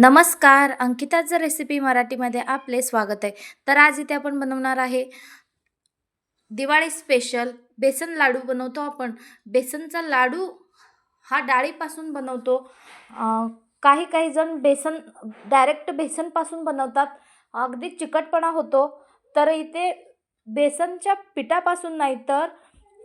नमस्कार अंकिताचं रेसिपी मराठीमध्ये आपले स्वागत आहे. तर आज इथे आपण बनवणार आहे दिवाळी स्पेशल बेसन लाडू बनवतो आपण. बेसनचा लाडू हा डाळीपासून बनवतो. काही काही जण बेसन डायरेक्ट बेसनपासून बनवतात. अगदी चिकटपणा होतो. तर इथे बेसनच्या पिठापासून नाही तर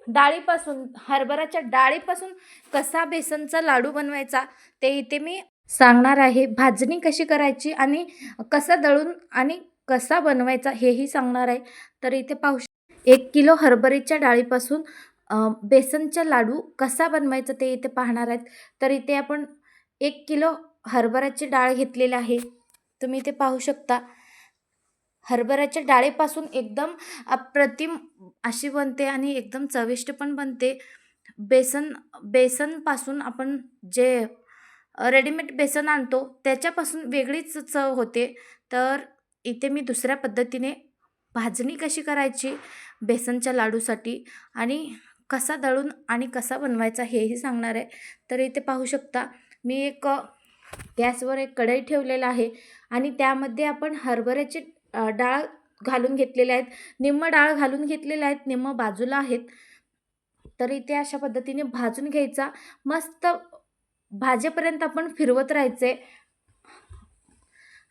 डाळीपासून हरभऱ्याच्या डाळीपासून कसा बेसनचा लाडू बनवायचा ते इथे मी सांगणार आहे भाजणी कशी करायची आणि कसा दळून आणि कसा बनवायचा हेही सांगणार आहे. तर इथे पाहू श- एक किलो हरभरीच्या डाळीपासून अ, बेसनचा लाडू कसा बनवायचा ते इथे पाहणार आहेत. तर इथे आपण एक किलो हरभऱ्याची डाळ घेतलेली आहे. तुम्ही इथे पाहू शकता हरभऱ्याच्या डाळीपासून एकदम अप्रतिम अशी बनते आणि एकदम चविष्ट पण बनते. बेसन बेसनपासून आपण जे रेडीमेड बेसन आणतो. त्याच्यापासून वेगळीच चव होते. तर इथे मी दुसऱ्या पद्धतीने भाजणी कशी करायची? बेसनच्या लाडूसाठी. आणि कसा दळून आणि कसा बनवायचा हेही सांगणार आहे. तर इथे पाहू शकता मी एक गॅसवर एक कढई ठेवलेला आहे. आणि त्यामध्ये आपण हरभऱ्याची डाळ घालून घेतलेले आहेत. निम्म डाळ घालून घेतलेल्या आहेत. निम्म बाजूला आहेत. तर इथे अशा पद्धतीने भाजून घ्यायचा. मस्त भाजेपर्यंत आपण फिरवत राहायचे.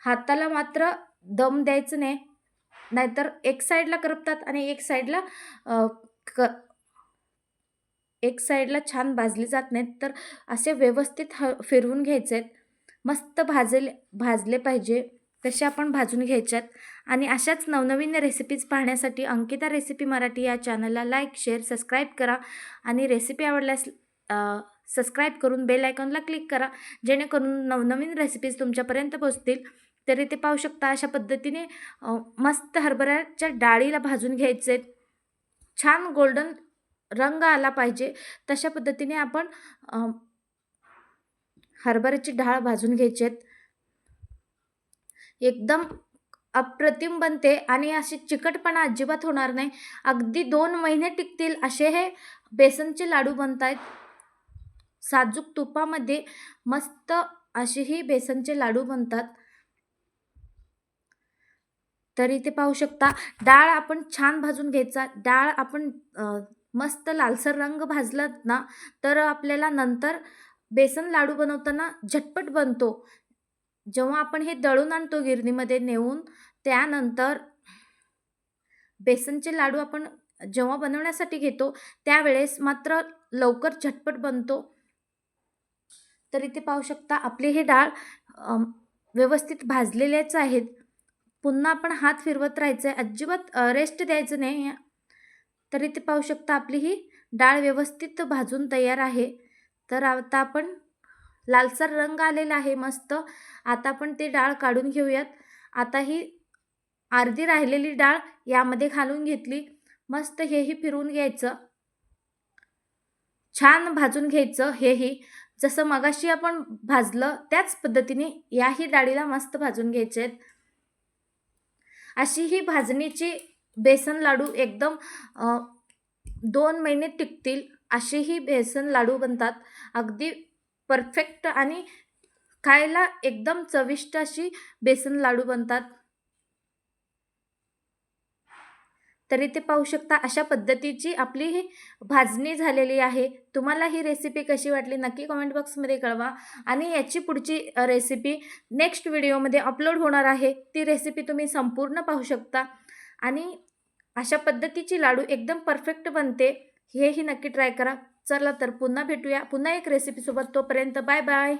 हाताला मात्र दम द्यायचं नाही. नाहीतर एक साईडला करपतात आणि एक साईडला क एक साईडला छान भाजली जात नाहीत. तर असे व्यवस्थित ह फिरवून घ्यायचे. आहेत मस्त भाजले भाजले पाहिजे. तसे आपण भाजून घ्यायच्यात. आणि अशाच नवनवीन रेसिपीज पाहण्यासाठी अंकिता रेसिपी मराठी या चॅनलला लाईक शेअर सबस्क्राईब करा. आणि रेसिपी आवडल्यास सबस्क्राईब करून बेल आयकॉनला क्लिक करा. जेणेकरून नवनवीन रेसिपीज तुमच्यापर्यंत पोचतील तरी ते पाहू शकता अशा पद्धतीने मस्त हरभऱ्याच्या डाळीला भाजून घ्यायचे. छान गोल्डन रंग आला पाहिजे. तशा पद्धतीने आपण हरभऱ्याची डाळ भाजून घ्यायची. आहेत एकदम अप्रतिम बनते आणि अशी चिकटपणा अजिबात होणार नाही. अगदी दोन महिने टिकतील असे हे बेसनचे लाडू बनत आहेत साजूक तुपामध्ये मस्त असेही बेसनचे लाडू बनतात. तर इथे पाहू शकता डाळ आपण छान भाजून घ्यायचा. डाळ आपण मस्त लालसर रंग भाजला ना तर आपल्याला नंतर बेसन लाडू बनवताना झटपट बनतो. जेव्हा आपण हे दळून आणतो गिरणीमध्ये नेऊन त्यानंतर बेसनचे लाडू आपण जेव्हा बनवण्यासाठी घेतो त्यावेळेस मात्र लवकर झटपट बनतो. तर इथे पाहू शकता. आपली हे डाळ व्यवस्थित भाजलेलेच आहेत. पुन्हा आपण हात फिरवत राहायचं आहे अजिबात रेस्ट द्यायचं नाही. तर इथे पाहू शकता आपली ही डाळ व्यवस्थित भाजून तयार आहे. तर आता आपण लालसर रंग आलेला आहे मस्त. आता आपण ते डाळ काढून घेऊयात. आता ही अर्धी राहिलेली डाळ यामध्ये घालून घेतली. मस्त हेही फिरवून घ्यायचं. छान भाजून घ्यायचं हेही. जसं मगाशी आपण भाजलं त्याच पद्धतीने याही डाळीला मस्त भाजून घ्यायचे आहेत. अशी ही भाजणीची बेसन लाडू एकदम दोन महिने टिकतील असेही बेसन लाडू बनतात. अगदी परफेक्ट आणि खायला एकदम चविष्ट अशी बेसन लाडू बनतात. तर इथे पाहू शकता अशा पद्धतीची आपली ही भाजणी झालेली आहे. तुम्हाला ही रेसिपी कशी वाटली नक्की कमेंट बॉक्समध्ये कळवा. आणि याची पुढची रेसिपी नेक्स्ट व्हिडिओमध्ये अपलोड होणार आहे. ती रेसिपी तुम्ही संपूर्ण पाहू शकता. आणि अशा पद्धतीची लाडू एकदम परफेक्ट बनते. हेही नक्की ट्राय करा. चला तर पुन्हा भेटूया. पुन्हा एक रेसिपीसोबत तोपर्यंत बाय बाय